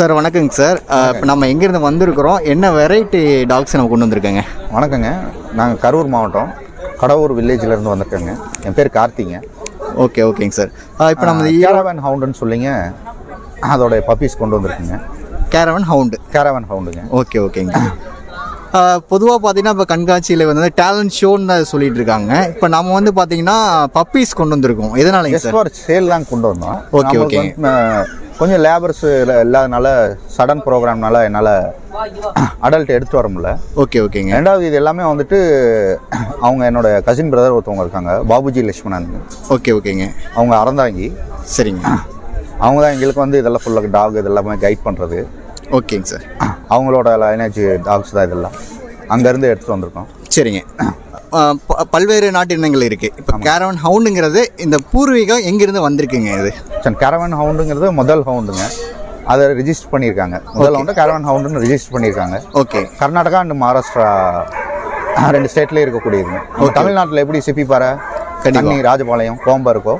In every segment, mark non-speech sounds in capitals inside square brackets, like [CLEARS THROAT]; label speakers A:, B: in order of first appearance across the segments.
A: Sir வணக்கங்க sir. இப்போ நம்ம எங்கேருந்து வந்திருக்கிறோம்? என்ன வெரைட்டி டாக்ஸ் நம்ம கொண்டு வந்திருக்கோங்க?
B: வணக்கங்க. நாங்கள் கரூர் மாவட்டம் கடவுர் வில்லேஜ்ல இருந்து வந்திருக்கேங்க. என் பேர் கார்த்திங்க.
A: ஓகே ஓகேங்க சார். இப்போ நம்ம
B: கேரவன் ஹவுண்டுன்னு சொல்லிங்க. அதோடைய பப்பீஸ் கொண்டு வந்திருக்குங்க.
A: கேரவன் ஹவுண்டு
B: கேரவன் ஹவுண்டுங்க
A: ஓகே ஓகேங்க பொதுவாக பார்த்தீங்கன்னா இப்போ கண்காட்சியில் வந்து டேலண்ட் ஷோன்னு சொல்லிட்டு இருக்காங்க. இப்போ நம்ம வந்து பார்த்தீங்கன்னா பப்பீஸ் கொண்டு வந்திருக்கோம். எதனாலங்க
B: ஜஸ்ட்
A: சார்?
B: ஃபார் சேல் தான் கொண்டு வந்தோம். வந்து, அஹ், கொஞ்சம் லேபர்ஸ் இல்லாதனால சடன் ப்ரோக்ராம்னால என்னால் அடல்ட் எடுத்துட்டு வர முடியல.
A: ஓகே ஓகேங்க.
B: ரெண்டாவது இது எல்லாமே வந்துட்டு அவங்க என்னோட கசின் பிரதர் ஒருத்தவங்க இருக்காங்க பாபுஜி லட்சுமணன்
A: ஓகே ஓகேங்க.
B: அவங்க அறந்தாங்கி.
A: சரிங்க.
B: அவங்க தான் எங்களுக்கு வந்து இதெல்லாம் ஃபுல்லாக டாக் இதெல்லாமே கைட் பண்ணுறது
A: ஓகேங்க சார்
B: அவங்களோட லைனேஜ் டாக்ஸ் தான் இதெல்லாம். அங்கேருந்து எடுத்துகிட்டு வந்திருக்கோம்.
A: சரிங்க. பல்வேறு நாட்டு இனங்கள் இருக்குது இப்போ கேரவன் ஹவுண்டுங்கிறது இந்த பூர்வீகம் எங்கேருந்து வந்திருக்குங்க இது?
B: கேரவன் ஹவுண்டுங்கிறது முதல் ஹவுண்டுங்க அதை ரிஜிஸ்டர் பண்ணியிருக்காங்க. முதல் ஹவுண்டு கேரவன் ஹவுண்டுன்னு ரிஜிஸ்டர் பண்ணியிருக்காங்க.
A: ஓகே
B: கர்நாடகா அண்ட் மகாராஷ்டிரா ரெண்டு ஸ்டேட்லேயே இருக்கக்கூடியதுங்க. தமிழ்நாட்டில் எப்படி சிப்பிப்பாறை கன்னி ராஜபாளையம் கோம்பா இருக்கோ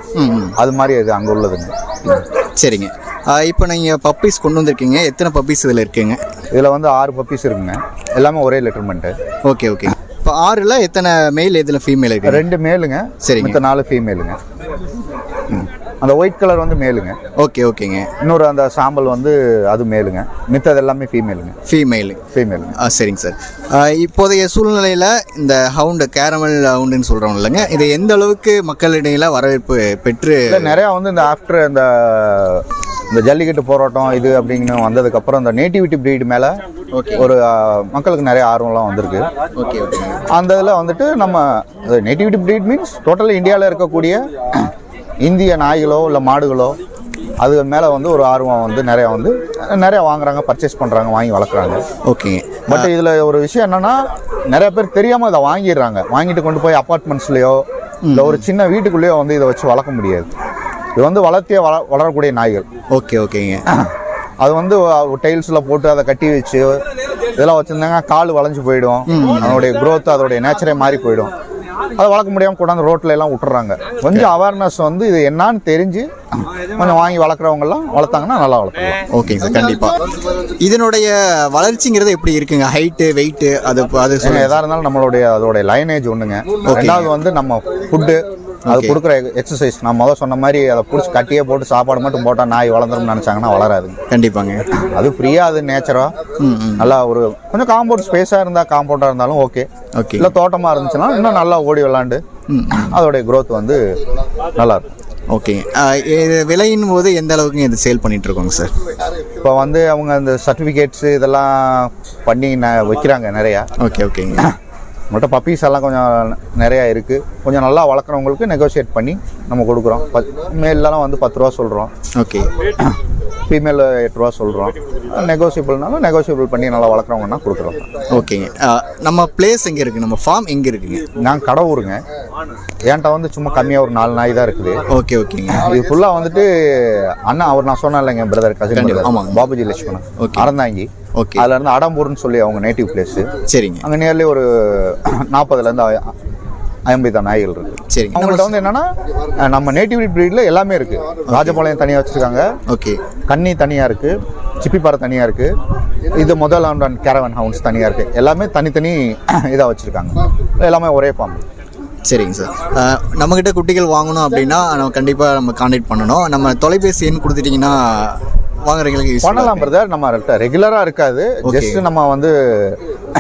B: அது மாதிரி இது அங்கே உள்ளதுங்க.
A: சரிங்க. இப்போ நீங்கள் பப்பீஸ் கொண்டு வந்திருக்கீங்க. எத்தனை பப்பீஸ் இதில் இருக்குங்க?
B: இதில் வந்து ஆறு பப்பீஸ் இருக்குங்க. எல்லாமே ஒரே லெட்டர்மெண்ட்டு
A: ஓகே ஓகே இப்போ ஆறில் எத்தனை மேல் எதில் ஃபீமேல் இருக்கு?
B: ரெண்டு மேலுங்க
A: சரிங்க.
B: மித்த நாலு ஃபீமேலுங்க. அந்த ஒயிட் கலர் வந்து மேலுங்க
A: ஓகே ஓகேங்க
B: இன்னொரு அந்த சாம்பல் வந்து அது மேலுங்க மித்தது எல்லாமே ஃபீமேலுங்க
A: ஃபீமேல்
B: ஃபீமேலுங்க
A: ஆ சரிங்க சார். இப்போதைய சூழ்நிலையில் இந்த ஹவுண்டு கேரமல் ஹவுண்டுன்னு சொல்கிறோம் இல்லைங்க இது எந்த அளவுக்கு மக்களிடையில வரவேற்பு பெற்று
B: நிறையா வந்து இந்த ஆஃப்டர் இந்த இந்த ஜல்லிக்கட்டு போராட்டம் இது அப்படின்னு வந்ததுக்கப்புறம் இந்த நேட்டிவிட்டி breed மேலே ஒரு மக்களுக்கு நிறைய ஆர்வம்லாம் வந்திருக்கு.
A: ஓகே ஓகே
B: அந்த இதில் வந்துட்டு நம்ம நேட்டிவிட்டி breed மீன்ஸ் டோட்டல் இந்தியாவில் இருக்கக்கூடிய இந்திய நாய்களோ இல்லை மாடுகளோ அது மேலே வந்து ஒரு ஆர்வம் வந்து நிறையா வந்து நிறையா வாங்குறாங்க பர்ச்சேஸ் பண்ணுறாங்க வாங்கி வளர்க்குறாங்க.
A: ஓகேங்க
B: பட் இதில் ஒரு விஷயம் என்னன்னா நிறைய பேர் தெரியாமல் இதை வாங்கிடுறாங்க. வாங்கிட்டு கொண்டு போய் அப்பார்ட்மெண்ட்ஸ்லையோ இல்லை ஒரு சின்ன வீட்டுக்குள்ளேயோ வந்து இதை வச்சு வளர்க்க முடியாது. இது வந்து வளர்த்திய வள வளரக்கூடிய நாய்கள்.
A: ஓகே ஓகேங்க.
B: அது வந்து டைல்ஸில் போட்டு அதை கட்டி வச்சு இதெல்லாம் வச்சுருந்தாங்க கால் வளைஞ்சு போயிடும். அதனுடைய growth அதோடைய நேச்சரே மாறி போயிடும். அதை வளர்க்க முடியாமல் கொண்டாந்து ரோட்ல எல்லாம் விட்டுறாங்க. கொஞ்சம் அவேர்னஸ் வந்து இது என்னன்னு தெரிஞ்சு கொஞ்சம் வாங்கி வளர்க்குறவங்கலாம் வளர்த்தாங்கன்னா நல்லா வளர்க்கலாம்.
A: ஓகேங்க சார் கண்டிப்பாக இதனுடைய வளர்ச்சிங்கிறது எப்படி இருக்குங்க? ஹைட்டு வெயிட்டு அது அது
B: ஏன்னா
A: சொல்லுங்க.
B: எதா இருந்தாலும் நம்மளுடைய அதோடைய லைனேஜ் ஒண்ணுங்க. ரெண்டாவது வந்து நம்ம ஃபுட்டு அது கொடுக்குற எக்ஸசைஸ் நான் முதல் சொன்ன மாதிரி அதை பிடிச்சி கட்டியே போட்டு சாப்பாடு மட்டும் போட்டால் நாய் வளர்ந்துரும்னு நினச்சாங்கன்னா வளராதுங்க.
A: கண்டிப்பாங்க.
B: அது ஃப்ரீயாக அது நேச்சராக நல்லா ஒரு கொஞ்சம் காம்பவுண்ட் ஸ்பேஸாக இருந்தால் காம்பவுண்டாக இருந்தாலும் ஓகே
A: ஓகே
B: இல்லை தோட்டமாக இருந்துச்சுன்னா இன்னும் நல்லா ஓடி விளாண்டு
A: ம்
B: அதோடைய growth வந்து நல்லா இருக்கும்.
A: ஓகேங்க ஆ, இது விலையின் போது எந்த அளவுக்கு இது சேல் பண்ணிட்டு இருக்கோங்க சார்?
B: இப்போ வந்து அவங்க அந்த சர்டிஃபிகேட்ஸு இதெல்லாம் பண்ணி ந- வைக்கிறாங்க நிறையா.
A: ஓகே ஓகேங்க
B: நம்மள்ட்ட பப்பீஸ் எல்லாம் கொஞ்சம் நிறையா இருக்குது கொஞ்சம் நல்லா வளர்க்குறவங்களுக்கு நெகோஷியேட் பண்ணி நம்ம கொடுக்குறோம். பத் மேல்லாம் வந்து பத்து ரூபா சொல்கிறோம்
A: ஓகே
B: ஃபீமேல் எட்டு ரூபா சொல்கிறோம் நெகோசியபிள்னாலும் நெகோசியபிள் பண்ணி நல்லா வளர்க்குறவங்கன்னா கொடுக்குறோம்.
A: ஓகேங்க நம்ம பிளேஸ் எங்கே இருக்குது நம்ம ஃபார்ம் எங்கே இருக்குங்க?
B: நான் கடவுருங்க. என்கிட்ட வந்து சும்மா கம்மியாக ஒரு நாலு நாய் தான் இருக்குது.
A: ஓகே ஓகேங்க
B: இது ஃபுல்லாக வந்துட்டு அண்ணா அவர் நான் சொன்னேன் இல்லைங்க பிரதர் கசின்
A: ஆமாங்க.
B: பாபுஜி லட்சுமணன்.
A: Okay.
B: அறந்தாங்கி.
A: ஓகே
B: அதுல இருந்து அடம்பூர்னு சொல்லி அவங்க நேட்டிவ் பிளேஸ்
A: சரிங்க.
B: அங்கே நியர்லி ஒரு [CLEARS THROAT] நாற்பதுலேருந்து ஐம்பது நாய்கள் இருக்கு.
A: சரிங்க.
B: அவங்கள்ட்ட வந்து என்னன்னா நம்ம நேட்டிவ் ப்ரீட்ல எல்லாமே இருக்கு. ராஜபாளையம் தனியாக வச்சிருக்காங்க.
A: ஓகே
B: கன்னி தனியாக இருக்கு. சிப்பிப்பாறை தனியாக இருக்கு. இது முதல் அண்ட் கேரவன் ஹவுன்ஸ் தனியாக இருக்கு. எல்லாமே தனித்தனி [CLEARS THROAT] இதாக வச்சிருக்காங்க. எல்லாமே ஒரே ஃபார்ம்
A: சரிங்க சார். நம்மக்கிட்ட குட்டிகள் வாங்கணும் அப்படின்னா நம்ம கண்டிப்பாக நம்ம காண்டாக்ட் பண்ணணும். நம்ம தொலைபேசி எண் கொடுத்துட்டிங்கன்னா வாங்குறவங்களுக்கு
B: பண்ணலாம் பிரதர் நம்ம ரெகுலராக இருக்காது. ஜஸ்ட் நம்ம வந்து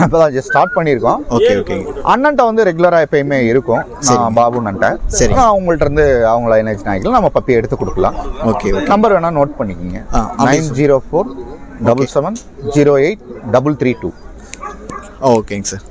B: இப்போதான் ஜஸ்ட் ஸ்டார்ட் பண்ணியிருக்கோம்.
A: ஓகே ஓகேங்க
B: அண்ணன்ட்ட வந்து ரெகுலராக எப்பயுமே இருக்கும். நான் பாபு அண்ணன்ட்ட
A: சரி.
B: அவங்கள்ட்ட இருந்து அவங்க லைனேஜ் நாய்கள் நம்ம பப்பி எடுத்து கொடுக்கலாம்.
A: ஓகே ஓகே
B: நம்பர் வேணா நோட் பண்ணிக்கோங்க. Nine zero four double seven zero eight double three two
A: ஓகேங்க சார்